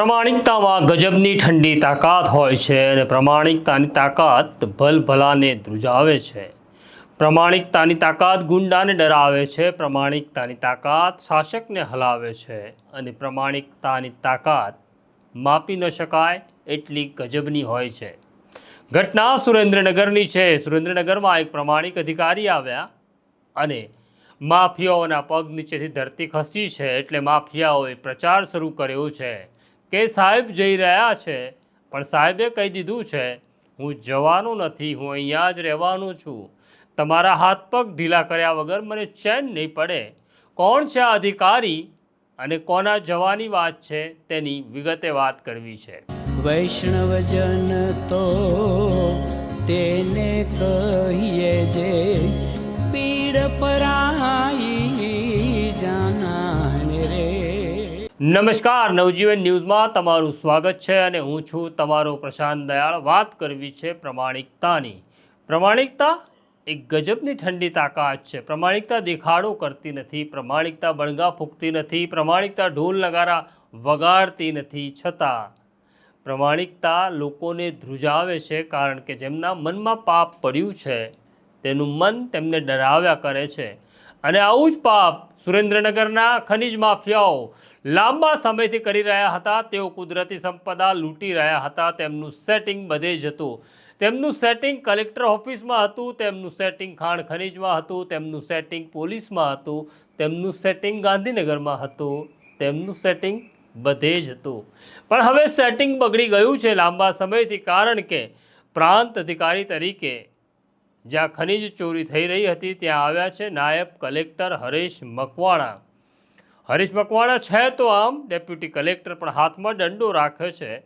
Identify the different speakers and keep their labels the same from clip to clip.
Speaker 1: પ્રમાણિકતામાં ગજબની ઠંડી તાકાત હોય છે અને પ્રમાણિકતાની તાકાત ભલભલાને ધ્રુજાવે છે. પ્રમાણિકતાની તાકાત ગુંડાને ડરાવે છે, પ્રમાણિકતાની તાકાત શાસકને હલાવે છે અને પ્રમાણિકતાની તાકાત માપી ન શકાય એટલી ગજબની હોય છે. ઘટના સુરેન્દ્રનગરની છે. સુરેન્દ્રનગરમાં એક પ્રમાણિક અધિકારી આવ્યા અને માફિયાઓના પગ નીચેથી ધરતી ખસી છે એટલે માફિયાઓએ પ્રચાર શરૂ કર્યો છે. કે સાહેબ જઈ રહ્યા છે. પણ સાહેબે કહી દીધું છે, હું જવાનું નથી, હું અહીંયા જ રહેવાનું છું. તમારા હાથ પગ ઢીલા કર્યા વગર મને ચેન નહીં પડે. કોણ છે આ અધિકારી? અને કોના જવાની વાત છે તેની વિગતે વાત કરવી છે.
Speaker 2: વૈષ્ણવજન તો તેને કહીએ જે પીડ પરાઈ
Speaker 1: નમસ્કાર, નવજીવન ન્યૂઝમાં તમારું સ્વાગત છે અને હું છું તમારો પ્રશાંત દયાળ. વાત કરવી છે પ્રમાણિકતાની. પ્રમાણિકતા એક ગજબની ઠંડી તાકાત છે. પ્રમાણિકતા દેખાડો કરતી નથી, પ્રમાણિકતા બણગા ફૂંકતી નથી, પ્રમાણિકતા ઢોલ નગારા વગાડતી નથી. છતાં પ્રમાણિકતા લોકોને ધ્રુજાવે છે કારણ કે જેમના મનમાં પાપ પડ્યું છે, તેનું મન તેમને ડરાવ્યા કરે છે. અને આવું જ પાપ સુરેન્દ્રનગરના ખનિજ માફિયાઓ લાંબા સમયથી કરી રહ્યા હતા. તેઓ કુદરતી સંપદા લૂંટી રહ્યા હતા. તેમનું સેટિંગ બધે જ હતું. તેમનું સેટિંગ કલેક્ટર ઓફિસમાં હતું, તેમનું સેટિંગ ખાણ ખનીજમાં હતું, તેમનું સેટિંગ પોલીસમાં હતું, તેમનું સેટિંગ ગાંધીનગરમાં હતું, તેમનું સેટિંગ બધે જ હતું. પણ હવે સેટિંગ બગડી ગયું છે લાંબા સમયથી કારણ કે પ્રાંત અધિકારી તરીકે જ્યાં ખનીજ ચોરી થઈ રહી હતી, ત્યાં આવ્યા છે નાયબ કલેક્ટર હરેશ મકવાણા. હરીશ મકવાણા છે તો આમ, ડેપ્યુટી કલેક્ટર પણ હાથમાં દંડો રાખે છે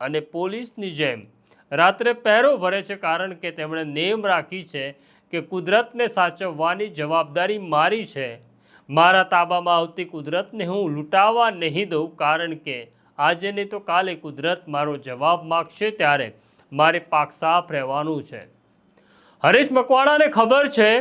Speaker 1: અને પોલીસની જેમ. રાત્રે પહેરો ભરે છે કારણ કે તેમણે નેમ રાખી છે કે કુદરતને સાચવવાની જવાબદારી મારી છે. મારા તાબામાં આવતી કુદરતને હું લૂંટાવા નહીં દઉં કારણ કે આજે નહીં તો કાલે કુદરત મારો જવાબ માગશે ત્યારે મારે પાક સાફ રહેવાનું છે. હરીશ મકવાણાને ખબર છે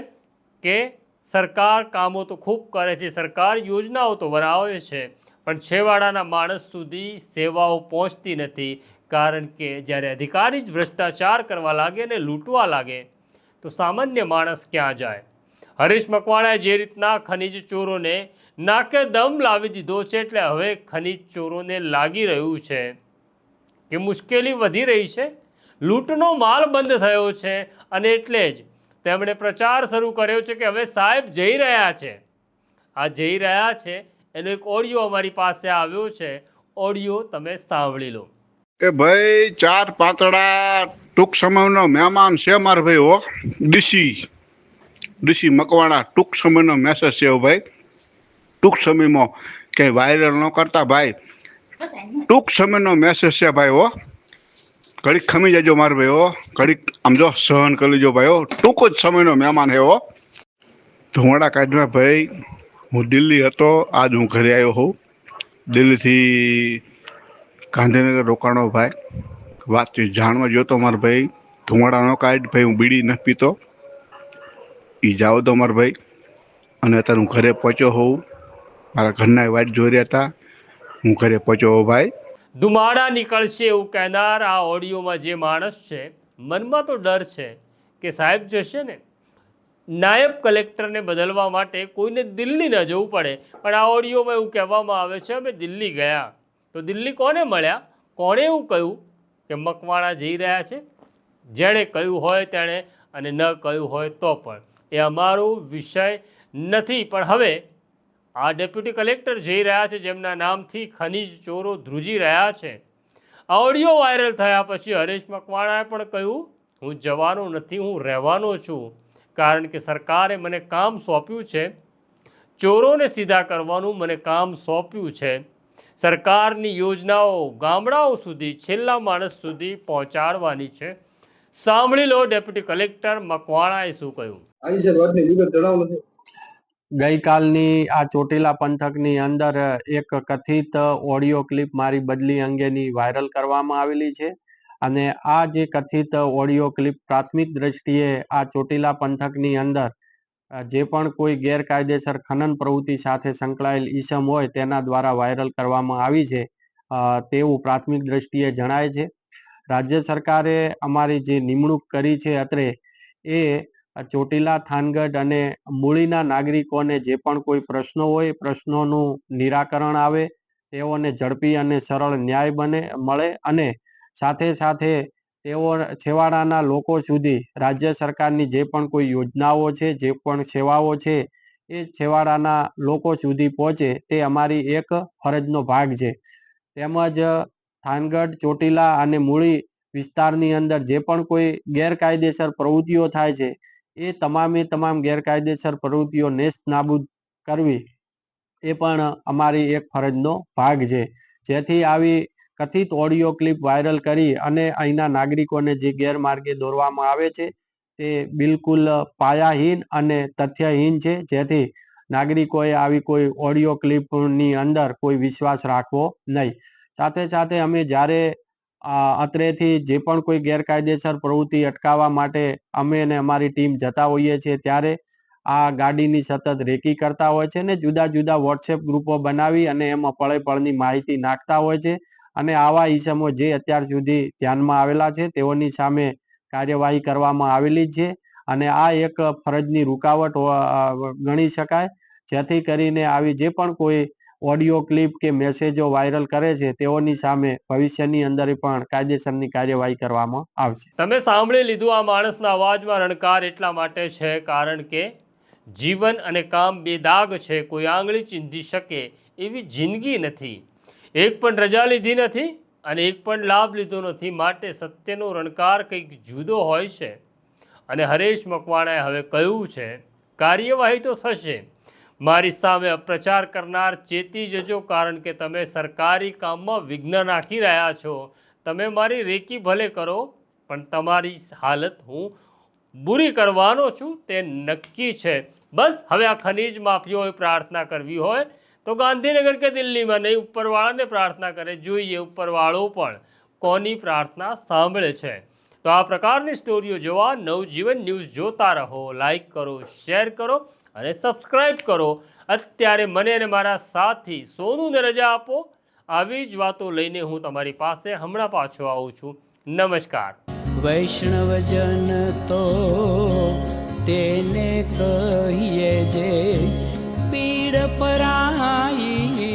Speaker 1: કે સરકાર કામો તો ખૂબ કરે છે, સરકાર યોજનાઓ તો બનાવે છે, પણ છેવાડાના માણસ સુધી સેવાઓ પહોંચતી નથી. કારણ કે જ્યારે અધિકારી જ ભ્રષ્ટાચાર કરવા લાગે ને લૂંટવા લાગે, તો સામાન્ય માણસ ક્યાં જાય? હરીશ મકવાણાએ જે રીતના ખનિજ ચોરોને નાકે દમ લાવી દીધો છે, એટલે હવે ખનિજ ચોરોને લાગી રહ્યું છે. કે મુશ્કેલી વધી રહી છે? લૂંટનો માલ બંધ થયો છે અને એટલે જ તેમણે પ્રચાર શરૂ કર્યો છે કે હવે સાહેબ જઈ રહ્યા છે. આ જઈ રહ્યા છે એનો એક ઓડિયો અમારી પાસે આવ્યો છે. ઓડિયો તમે સાંભળી લો.
Speaker 3: એ ભાઈ ચાર પાતળા ટૂંક સમયનો મહેમાન છે માર ભાઈ હો ડીસી. ડીસી મકવાણા ટૂંક સમયનો મેસેજ છે ભાઈ. ટૂંક સમયમાં કે વાયરલ ન કરતા ભાઈ. ટૂંક સમયનો મેસેજ છે ભાઈ હો. ઘડીક ખમી જજો માર ભાઈ હો. ઘડીક આમ જો સહન કરી લેજો ભાઈ હો. ટૂંક જ સમયનો મહેમાન હેવો ધુમાડા કાઢવા ભાઈ, હું દિલ્હી હતો, આજ હું ઘરે આવ્યો હોઉં. દિલ્હીથી ગાંધીનગર રોકાણો ભાઈ. વાતચીત જાણવા જોતો મારો ભાઈ, ધુમાડા નો કાઢ ભાઈ, હું બીડી નથી પીતો. એ જાઓ તો મારો ભાઈ. અને અત્યારે હું ઘરે પહોંચ્યો હોઉં. મારા ઘરના વાટ જોઈ રહ્યા હતા. હું ઘરે પહોંચ્યો હોઉં ભાઈ.
Speaker 1: ધુમાડા નીકળશે એવું કહેનાર આ ઓડિયોમાં જે માણસ છે, મનમાં તો ડર છે કે સાહેબ જશે ને, નાયબ કલેક્ટરને બદલવા માટે કોઈને દિલ્હી ન જવું પડે. પણ આ ઓડિયોમાં એવું કહેવામાં આવે છે, અમે દિલ્હી ગયા. તો દિલ્હી કોને મળ્યા? કોણે એવું કહ્યું કે મકવાણા જઈ રહ્યા છે? જેણે કહ્યું હોય તેણે, અને ન કહ્યું હોય તો પણ. એ અમારો વિષય નથી. પણ હવે આ ડેપ્યુટી કલેક્ટર જઈ રહ્યા છે, જેમના નામથી ખનિજ ચોરો ધ્રુજી રહ્યા છે. આ ઓડિયો વાયરલ થયા પછી હરેશ મકવાણાએ પણ કહ્યું, હું જવાનો નથી, હું રહેવાનો છું. કારણ કે સરકારે મને કામ સોંપ્યું છે. ચોરોને સીધા કરવાનું મને કામ સોંપ્યું છે. સરકારની યોજનાઓ ગામડાઓ સુધી, છેલ્લા માણસ સુધી પહોંચાડવાની છે. સાંભળી લો ડેપ્યુટી કલેક્ટર મકવાણાએ શું કહ્યું.
Speaker 4: ગઈકાલની આ ચોટીલા પંથકની અંદર એક કથિત ઓડિયો ક્લિપ મારી બદલી અંગેની વાયરલ કરવામાં આવેલી છે. અને આ જે કથિત ઓડિયો ક્લિપ પ્રાથમિક દ્રષ્ટિએ આ ચોટીલા પંથકની અંદર જે પણ કોઈ ગેરકાયદેસર ખનન પ્રવૃત્તિ સાથે સંકળાયેલ ઈસમ હોય તેના દ્વારા વાયરલ કરવામાં આવી છે તેવું પ્રાથમિક દ્રષ્ટિએ જણાય છે. રાજ્ય સરકારે અમારી જે નિમણૂક કરી છે અત્રે, એ ચોટીલા, થાનગઢ અને મૂળીના નાગરિકોને જે પણ કોઈ પ્રશ્નો હોય પ્રશ્નોનું નિરાકરણ આવે, તેઓને ઝડપી અને સરળ ન્યાય બને, મળે અને સાથે સાથે તેઓ છેવાડાના લોકો સુધી રાજ્ય સરકારની જે પણ કોઈ યોજનાઓ છે, જે પણ સેવાઓ છે, એ છેવાડાના લોકો સુધી પહોંચે, તે અમારી એક ફરજનો ભાગ છે. તેમજ થાનગઢ, ચોટીલા અને મૂળી વિસ્તારની અંદર જે પણ કોઈ ગેરકાયદેસર પ્રવૃત્તિઓ થાય છે એ તમામે તમામ ગેરકાયદેસર પ્રવૃત્તિઓ નેસ્ત નાબૂદ કરવી એ પણ અમારી એક ફરજનો ભાગ છે. જેથી આવી કથિત ઓડિયો ક્લિપ વાયરલ કરી અને અહીંના નાગરિકોને જે ગેરમાર્ગે દોરવામાં આવે છે તે બિલકુલ પાયાહીન અને તથ્યહીન છે. જેથી નાગરિકોએ આવી કોઈ ઓડિયો ક્લિપની અંદર કોઈ વિશ્વાસ રાખવો નહીં. સાથે સાથે અમે જ્યારે અત્રેથી જે પણ કોઈ ગેરકાયદેસર પ્રવૃત્તિ અટકાવવા માટે અમે અને અમારી ટીમ જતા હોઈએ છીએ, ત્યારે આ ગાડીની સતત રેકી કરતા હોય છે ને જુદા જુદા વોટ્સએપ ગ્રુપો બનાવી અને એમાં પળે પળની માહિતી નાખતા હોય છે અને આવા ઈસમો જે અત્યાર સુધી ધ્યાનમાં આવેલા છે તેઓની સામે કાર્યવાહી કરવામાં આવેલી છે અને આ એક ફરજની રૂકાવટ ગણી શકાય, જેથી કરીને આવી જે પણ કોઈ ઓડિયો ક્લિપ કે મેસેજો વાયરલ કરે છે, તેઓની સામે ભવિષ્યની અંદર પણ કાયદેસરની કાર્યવાહી કરવામાં આવશે.
Speaker 1: તમે સાંભળી લીધું આ માણસના અવાજમાં રણકાર એટલા માટે છે કારણ કે જીવન અને કામ બેદાગ છે, કોઈ આંગળી ચીંધી શકે એવી જિંદગી નથી. એક પણ રજા લીધી નથી અને એક પણ લાભ લીધો નથી માટે સત્યનો રણકાર કંઈક જુદો હોય છે. અને હરેશ મકવાણાએ હવે કહ્યું છે, કાર્યવાહી તો થશે મારી સામે અપ્રચાર કરનાર ચેતી જજો, કારણ કે તમે સરકારી કામમાં વિઘ્ન નાખી રહ્યા છો. તમે મારી રેકી ભલે કરો, પણ તમારી હાલત હું બુરી કરવાનો છું, તે નક્કી છે. બસ, હવે આ ખનીજ માફીઓએ પ્રાર્થના કરવી હોય તો ગાંધીનગર કે દિલ્હીમાં નહીં, ઉપરવાળાને પ્રાર્થના કરે. જોઈએ ઉપરવાળો પણ કોની પ્રાર્થના સાંભળે છે. તો આ પ્રકારની સ્ટોરીઓ જોવા નવજીવન ન્યૂઝ જોતા રહો, લાઈક કરો, શેર કરો અને સબસ્ક્રાઈબ કરો. અત્યારે મને અને મારા સાથી સોનુને રજા આપો. આવી જ વાતો લઈને હું તમારી પાસે હમણાં પાછો આવું છું. નમસ્કાર.
Speaker 2: વૈષ્ણવજન તો તેને કહીએ જે પીડ પરાઈ